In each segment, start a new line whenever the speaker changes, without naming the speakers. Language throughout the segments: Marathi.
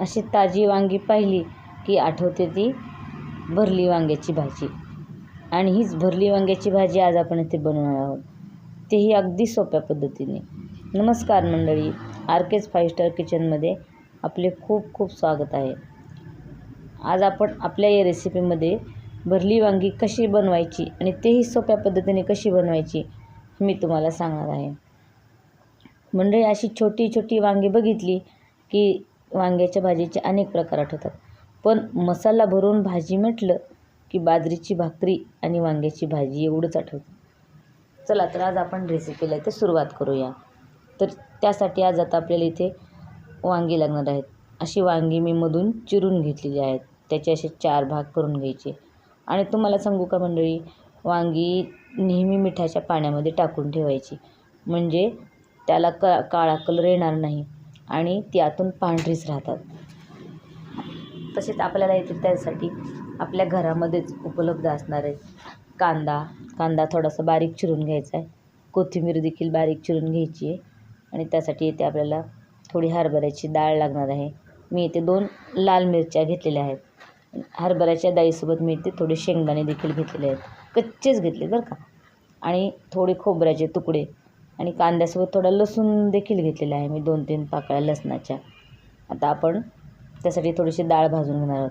अशी ताजी वांगी पाहिली की आठवते ती भरली वांग्याची भाजी. आणि हीच भरली वांग्याची भाजी आज आपण इथे बनवणार आहोत. तेही अगदी सोप्या पद्धतीने. नमस्कार मंडळी. आर केच फाईव्ह स्टार किचनमध्ये आपले खूप खूप स्वागत आहे. आज आपण आपल्या या रेसिपीमध्ये भरली वांगी कशी बनवायची आणि तेही सोप्या पद्धतीने कशी बनवायची हे मी तुम्हाला सांगणार आहे. मंडळी अशी छोटी छोटी वांगी बघितली की वांग्याच्या भाजीचे अनेक प्रकार आठवतात. पण मसाला भरून भाजी म्हटलं की बाजरीची भाकरी आणि वांग्याची भाजी एवढंच आठवतं. चला तर आज आपण रेसिपीला इथे सुरुवात करूया. तर त्यासाठी आज आता आपल्याला इथे वांगी लागणार आहेत. अशी वांगी मी मधून चिरून घेतलेली आहेत. त्याचे असे चार भाग करून घ्यायचे. आणि तुम्हाला सांगू का मंडळी वांगी नेहमी मिठाच्या पाण्यामध्ये टाकून ठेवायची. म्हणजे त्याला क काळा कलर येणार नाही. आणि ती आतून पांढरीच राहतात. तसेच आपल्याला येते त्यासाठी आपल्या घरामध्येच उपलब्ध असणारे कांदा. कांदा थोडासा बारीक चिरून घ्यायचा आहे. कोथिंबीर देखील बारीक चिरून घ्यायची आहे. आणि त्यासाठी येते आपल्याला थोडी हरभऱ्याची डाळ लागणार आहे. मी इथे दोन लाल मिरच्या घेतलेल्या आहेत. हरभऱ्याच्या डाळीसोबत मी इथे थोडे शेंगदाणे देखील घेतलेले आहेत. कच्चेच घेतले बरं का. आणि थोडे खोबऱ्याचे तुकडे आणि कांद्यासोबत थोडा लसूण देखील घेतलेला आहे मी दोन तीन पाकळ्या लसणाच्या. आता आपण त्यासाठी थोडीशी डाळ भाजून घेणार आहोत.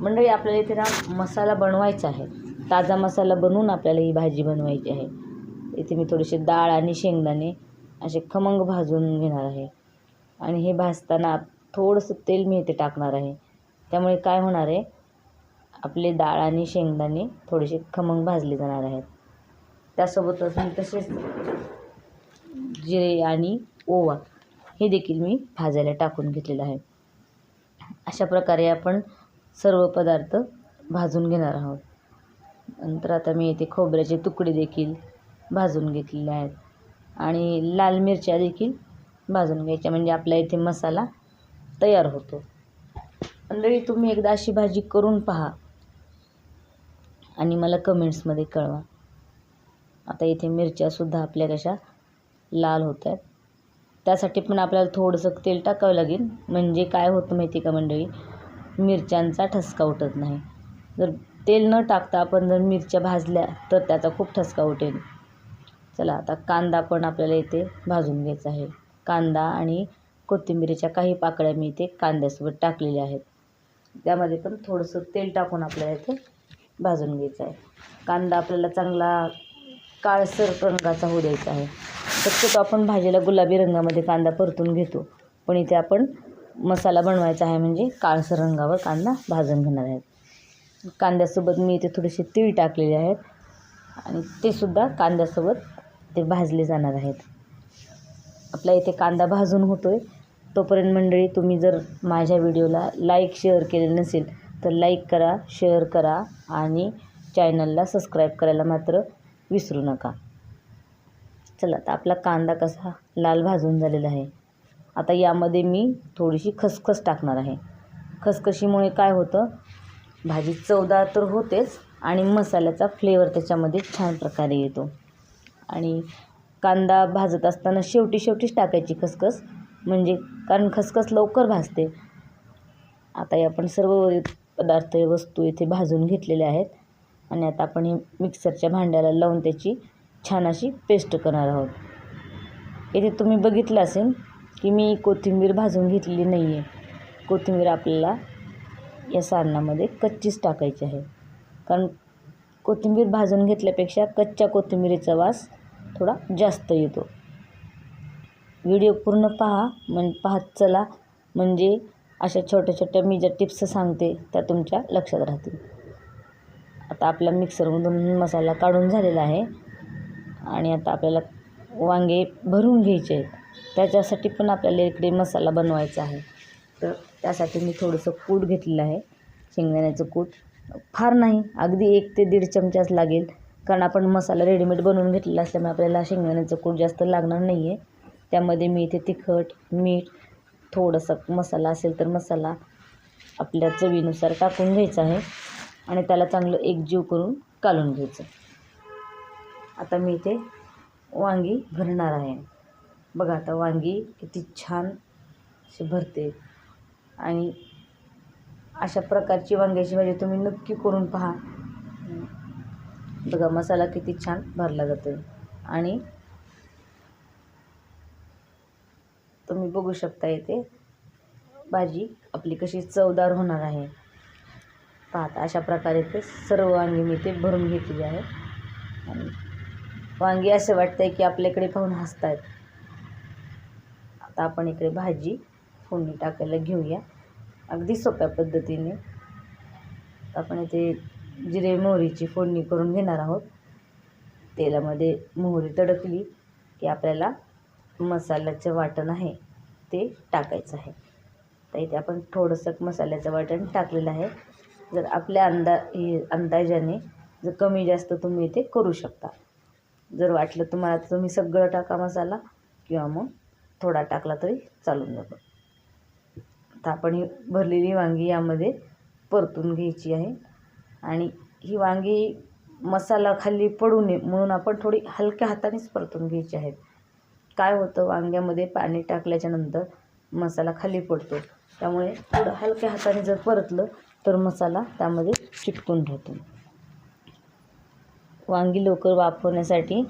मंडळी आपल्याला इथे ना मसाला बनवायचा आहे. ताजा मसाला बनवून आपल्याला ही भाजी बनवायची आहे. इथे मी थोडीशी डाळ आणि शेंगदाणे असे खमंग भाजून घेणार आहे. आणि हे भाजताना थोडंसं तेल मी इथे टाकणार आहे. त्यामुळे काय होणार आहे आपले डाळ आणि शेंगदाणे थोडेसे खमंग भाजले जाणार आहेत. त्यासोबतच मी तसेच जिरे आणि ओवा हे देखील मी भाजायला टाकून घेतलेलं आहे. अशा प्रकारे आपण सर्व पदार्थ भाजून घेणार आहोत. नंतर आता मी इथे खोबऱ्याचे तुकडे देखील भाजून घेतलेले आहेत. आणि लाल मिरच्या देखील भाजून घ्यायच्या म्हणजे आपल्या इथे मसाला तयार होतो. मंडळी तुम्ही एकदा अशी भाजी करून पहा आणि मला कमेंट्समध्ये कळवा. आता इथे मिरच्यासुद्धा आपल्या कशा लाल होत आहेत त्यासाठी पण आपल्याला थोडंसं तेल टाकावं लागेल. म्हणजे काय होतं माहिती का मंडळी? मिरच्यांचा ठसका उठत नाही. जर तेल न टाकता आपण जर मिरच्या भाजल्या तर त्याचा खूप ठसका उठेल. चला आता कांदा पण आपल्याला इथे भाजून घ्यायचा आहे. कांदा आणि कोथिंबिरीच्या काही पाकळ्या मी इथे कांद्यासोबत टाकलेल्या आहेत. त्यामध्ये पण थोडंसं तेल टाकून आपल्याला इथे भाजून घ्यायचं आहे. कांदा आपल्याला चांगला काळसर रंगाचा होऊ द्यायचा आहे. शक्यतो आपण भाजीला गुलाबी रंगामध्ये कांदा परतून घेतो. पण इथे आपण मसाला बनवायचा आहे म्हणजे काळसर रंगावर कांदा भाजून घेणार आहेत कांद्यासोबत मी इथे थोडेसे तीळ टाकलेले आहेत. आणि ते सुद्धा कांद्यासोबत ते भाजले जाणार आहेत. आपल्या इथे कांदा भाजून होतो आहे तोपर्यंत मंडळी तुम्ही जर माझ्या व्हिडिओला लाईक शेअर केले नसेल तर लाईक करा शेअर करा आणि चॅनलला सबस्क्राईब करायला मात्र विसरू नका. चला आता आपला कांदा कसा लाल भाजून झालेला आहे. आता यामध्ये मी थोडीशी खसखस टाकणार आहे. खसखशीमुळे काय होतं? भाजी चवदार तर होतेच आणि मसाल्याचा फ्लेवर त्याच्यामध्ये छान प्रकारे येतो. आणि कांदा भाजत असताना शेवटी शेवटीच टाकायची खसखस. म्हणजे कारण खसखस लवकर भाजते. आता आपण सर्व पदार्थ वस्तू इथे भाजून घेतलेल्या आहेत. आणि आता आपण हे मिक्सरच्या भांड्याला लावून त्याची छान अशी पेस्ट करणार आहोत. येथे तुम्ही बघितलं असेल की मी कोथिंबीर भाजून घेतलेली नाही आहे कोथिंबीर आपल्याला या सारणामध्ये कच्चीच टाकायची आहे. कारण कोथिंबीर भाजून घेतल्यापेक्षा कच्च्या कोथिंबीरीचा वास थोडा जास्त येतो. व्हिडिओ पूर्ण पहा म्हण पाहत चला. म्हणजे अशा छोट्या छोट्या मी ज्या टिप्स सांगते त्या तुमच्या लक्षात राहतील. आता आपला मिक्सरमधून मसाला काढून झालेला आहे. आणि आता आपल्याला वांगे भरून घ्यायचे आहेत. त्याच्यासाठी पण आपल्याला इकडे मसाला बनवायचा आहे. तर त्यासाठी मी थोडंसं कूट घेतलेलं आहे. शेंगदाण्याचं कूट. फार नाही अगदी एक ते दीड चमचाच लागेल. कारण आपण मसाला रेडीमेड बनवून घेतलेला असल्यामुळे आपल्याला शेंगदाण्याचं कूट जास्त लागणार नाही आहे त्यामध्ये मी इथे तिखट मीठ थोडंसं मसाला असेल तर मसाला आपल्या चवीनुसार टाकून घ्यायचा आहे. आणि त्याला चांगलं एकजीव करून कालून घ्यायचं. आता मी इथे वांगी भरणार आहे. बघा आता वांगी किती छान असे भरते. आणि अशा प्रकारची वांग्याची भाजी तुम्ही नक्की करून पहा. बघा मसाला किती छान भरला जातो. आणि तुम्ही बघू शकता इथे भाजी आपली कशी चवदार होणार आहे. पाहता. अशा प्रकारे ते सर्व वांगी मी ते भरून घेतली आहे. आणि वांगी असं आहे की आपल्याकडे पाहून हसतायत. आता आपण इकडे भाजी फोडणी टाकायला घेऊया. अगदी सोप्या पद्धतीने. आपण इथे जिरे मोहरीची फोडणी करून घेणार आहोत. तेलामध्ये मोहरी तडकली की आपल्याला मसाल्याचं वाटण आहे ते टाकायचं आहे. तर इथे आपण थोडंसं मसाल्याचं वाटण टाकलेलं आहे. जर आपल्या अंदा अंदाजाने जर कमी जास्त तुम्ही इथे करू शकता. जर वाटलं तुम्हाला तुम्ही सगळं टाका मसाला किंवा मग थोडा टाकला तरी चालून जातो. आता आपण ही भरलेली वांगी यामध्ये परतून घ्यायची आहे आणि ही वांगी मसाला खाली पडू नये म्हणून आपण थोडी हलक्या हातानेच परतून घ्यायची आहेत काय होतं? वांग्यामध्ये पाणी टाकल्याच्यानंतर मसाला खाली पडतो. त्यामुळे थोडं हलक्या हाताने जर परतलं तर मसाला त्यामध्ये चिटकून राहतो वांगी लवकर वापरण्यासाठी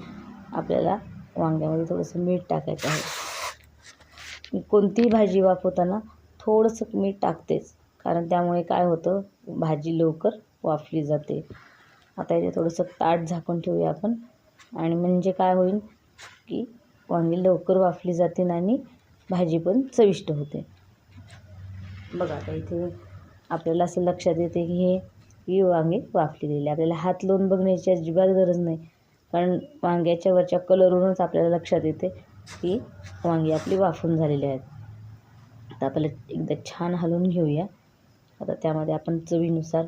आपल्याला वांग्यामध्ये थोडंसं मीठ टाकायचं आहे. कोणतीही भाजी वापरताना थोडंसं मीठ टाकतेच कारण त्यामुळे काय होतं भाजी लवकर वाफली जाते. आता इथे थोडंसं ताट झाकून ठेवूया आपण. आणि म्हणजे काय होईल की वांगी लवकर वाफली जाते आणि भाजी पण चविष्ट होते. बघा आता इथे आपल्याला असं लक्षात येते की हे ही वांगे वाफलेलेले आपल्याला हात लावून बघण्याची अजिबात गरज नाही. कारण वांग्याच्या वरच्या कलरवरूनच आपल्याला लक्षात येते की वांगी आपली वाफून झालेली आहेत. आता आपल्याला एकदा छान हलवून घेऊया. आता त्यामध्ये आपण चवीनुसार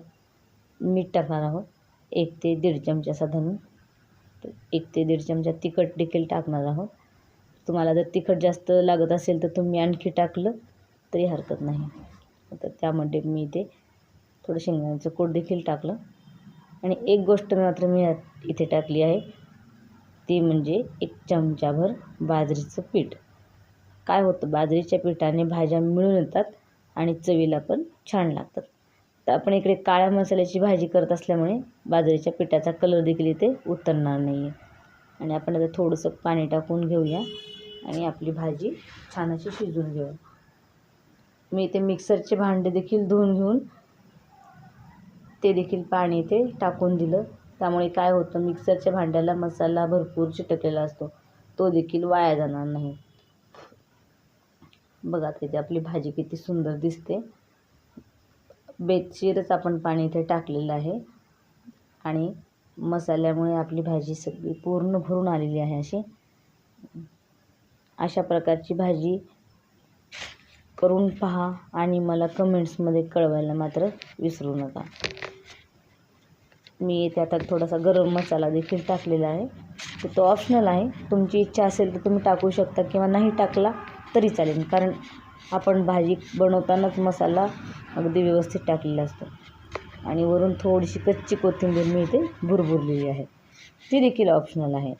मीठ टाकणार आहोत. एक ते दीड चमचा साधारण एक ते दीड चमचा तिखट देखील टाकणार आहोत. तुम्हाला जर तिखट जास्त लागत असेल तर तुम्ही आणखी टाकलं तरी हरकत नाही. आता त्यामध्ये मी इथे थोडं शेंगदाण्याचं कोट देखील टाकलं. आणि एक गोष्ट मात्र मी इथे टाकली आहे ती म्हणजे एक चमचाभर बाजरीचं पीठ. काय होतं बाजरीच्या पिठाने भाज्या मिळून येतात आणि चवीला पण छान लागतात. तर आपण इकडे काळ्या मसाल्याची भाजी करत असल्यामुळे बाजरीच्या पिठाचा कलर देखील इथे उतरणार नाही आहे आणि आपण आता थोडंसं पाणी टाकून घेऊया आणि आपली भाजी छान अशी शिजवून घेऊया. मी इथे मिक्सरचे भांडे देखील धुवून घेऊन ते देखील पाणी इथे टाकून दिलं. त्यामुळे काय होतं मिक्सरच्या भांड्याला मसाला भरपूर चिटकलेला असतो. तो देखील वाया जाणार नाही. बघा तिथे आपली भाजी किती सुंदर दिसते. बेतशीरच आपण पाणी इथे टाकलेलं आहे. आणि मसाल्यामुळे आपली भाजी सगळी पूर्ण भरून आलेली आहे अशी. अशा प्रकारची भाजी करून पहा आणि मला कमेंट्समध्ये कळवायला मात्र विसरू नका. मी इथे आता थोडासा गरम मसाला देखील टाकलेला आहे. तर तो ऑप्शनल आहे. तुमची इच्छा असेल तर तुम्ही टाकू शकता किंवा नाही टाकला तरी चालेल. कारण आपण भाजी बनवतानाच मसाला अगदी व्यवस्थित टाकलेला असतो. आणि वरून थोडीशी कच्ची कोथिंबीर मी इथे भुरभुरलेली आहे. ती देखील ऑप्शनल आहे.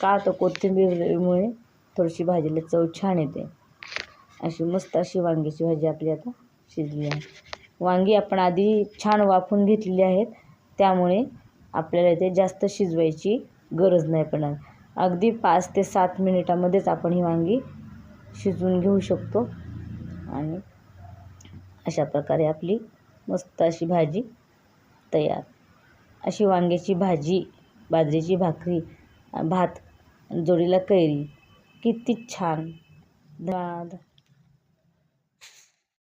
का तर कोथिंबीरमुळे थोडीशी भाजीला चव छान येते. अशी मस्त अशी वांग्याची भाजी आपली आता शिजली आहे. वांगी आपण आधी छान वाफून घेतलेली आहेत. त्यामुळे आपल्याला ते जास्त शिजवायची गरज नाही पडणार. अगदी पाच ते सात मिनिटामध्येच आपण ही वांगी शिजवून घेऊ शकतो. आणि अशा प्रकारे आपली मस्त अशी भाजी तयार. अशी वांग्याची भाजी बाजरीची भाकरी भात जोडीला कैरी. किती छान. धन्यवाद.